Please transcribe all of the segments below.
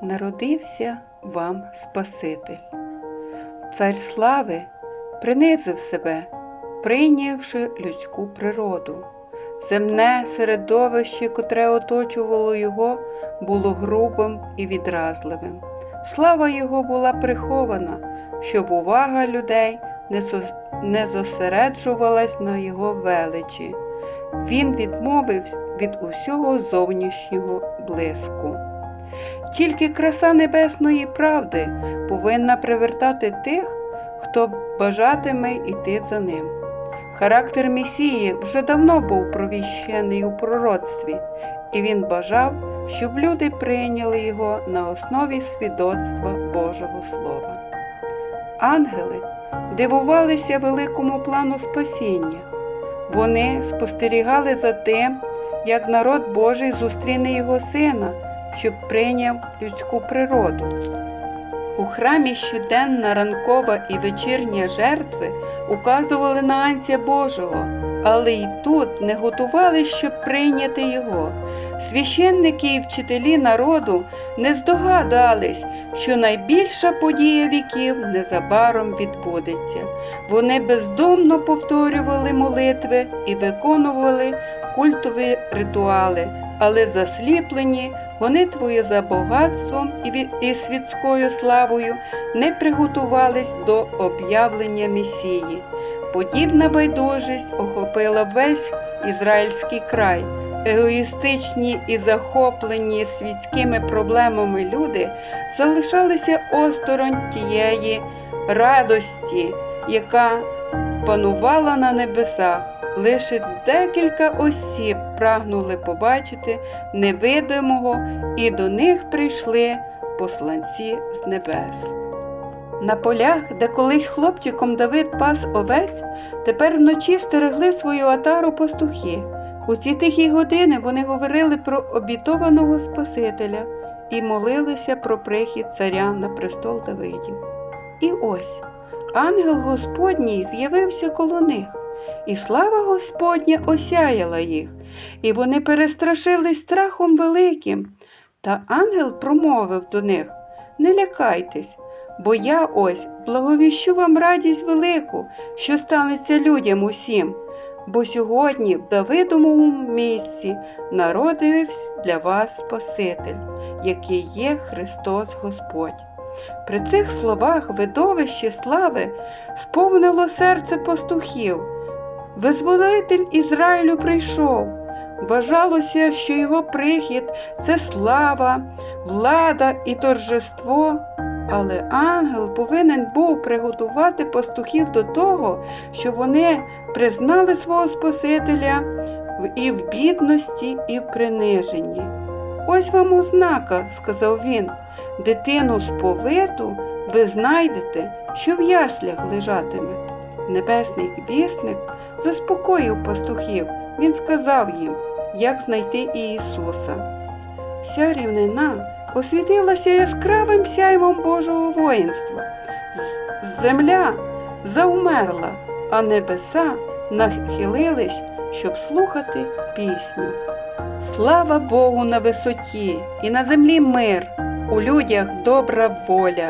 Народився вам Спаситель. Цар слави принизив себе, прийнявши людську природу. Земне середовище, котре оточувало його, було грубим і відразливим. Слава його була прихована, щоб увага людей не зосереджувалась на його величі. Він відмовився від усього зовнішнього блиску. Тільки краса небесної правди повинна привертати тих, хто бажатиме йти за ним. Характер Месії вже давно був провіщений у пророцтві, і він бажав, щоб люди прийняли його на основі свідоцтва Божого Слова. Ангели дивувалися великому плану спасіння. Вони спостерігали за тим, як народ Божий зустріне його сина, щоб прийняв людську природу. У храмі щоденна ранкова і вечірня жертви указували на анця Божого, але й тут не готували, щоб прийняти його. Священники і вчителі народу не здогадались, що найбільша подія віків незабаром відбудеться. Вони бездомно повторювали молитви і виконували культові ритуали, але засліплені гонитвою за багатством і і світською славою не приготувались до об'явлення Месії. Подібна байдужість охопила весь ізраїльський край. Егоїстичні і захоплені світськими проблемами люди залишалися осторонь тієї радості, яка панувала на небесах. Лише декілька осіб прагнули побачити невидимого, і до них прийшли посланці з небес. На полях, де колись хлопчиком Давид пас овець, тепер вночі стерегли свою атару пастухи. У ці тихі години вони говорили про обітованого Спасителя і молилися про прихід царя на престол Давидів. І ось ангел Господній з'явився коло них, і слава Господня осяяла їх, і вони перестрашились страхом великим. Та ангел промовив до них: Не лякайтесь, бо я ось благовіщу вам радість велику, що станеться людям усім. Бо сьогодні в Давидовому місці народився для вас Спаситель, який є Христос Господь. При цих словах видовище слави сповнило серце пастухів. Визволитель Ізраїлю прийшов. Вважалося, що його прихід це слава, влада і торжество. Але ангел повинен був приготувати пастухів до того, що вони признали свого Спасителя і в бідності, і в приниженні. Ось вам ознака, сказав він, дитину сповиту ви знайдете, що в яслях лежатиме. Небесний вісник заспокоїв пастухів. Він сказав їм, як знайти Ісуса. Вся рівнина освітилася яскравим сяйвом Божого воїнства. Земля заумерла, а небеса нахилились, щоб слухати пісню. Слава Богу на висоті, і на землі мир, у людях добра воля.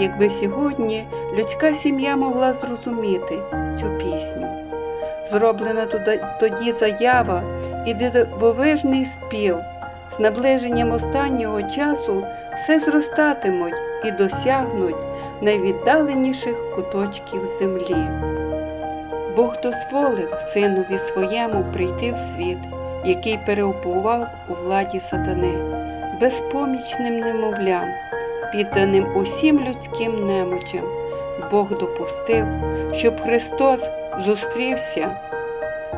Якби сьогодні людська сім'я могла зрозуміти цю пісню. Зроблена тоді заява і дивовижний спів. З наближенням останнього часу все зростатимуть і досягнуть найвіддаленіших куточків землі. Бог дозволив синові своєму прийти в світ, який переупував у владі сатани, безпомічним немовлям, підданим усім людським немочам. Бог допустив, щоб Христос зустрівся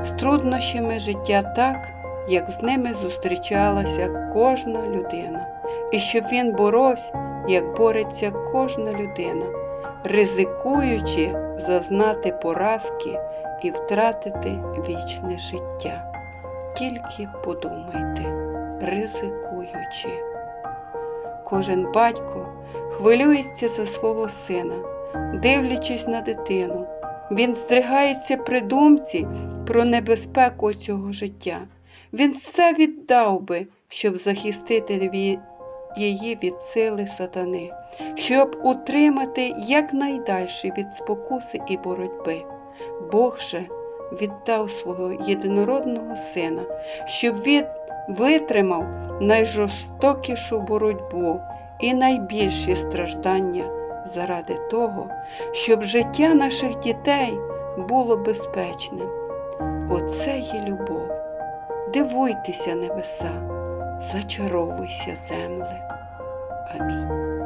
з труднощами життя так, як з ними зустрічалася кожна людина, і щоб він боровся, як бореться кожна людина, ризикуючи зазнати поразки і втратити вічне життя. Тільки подумайте, ризикуючи. Кожен батько хвилюється за свого сина, дивлячись на дитину. Він здригається при думці про небезпеку цього життя. Він все віддав би, щоб захистити її від сили сатани, щоб утримати якнайдальше від спокуси і боротьби. Бог же віддав свого єдинородного сина, щоб він витримав найжорстокішу боротьбу і найбільші страждання заради того, щоб життя наших дітей було безпечним. Оце є любов. Дивуйтеся небеса, зачаровуйся земле. Амінь.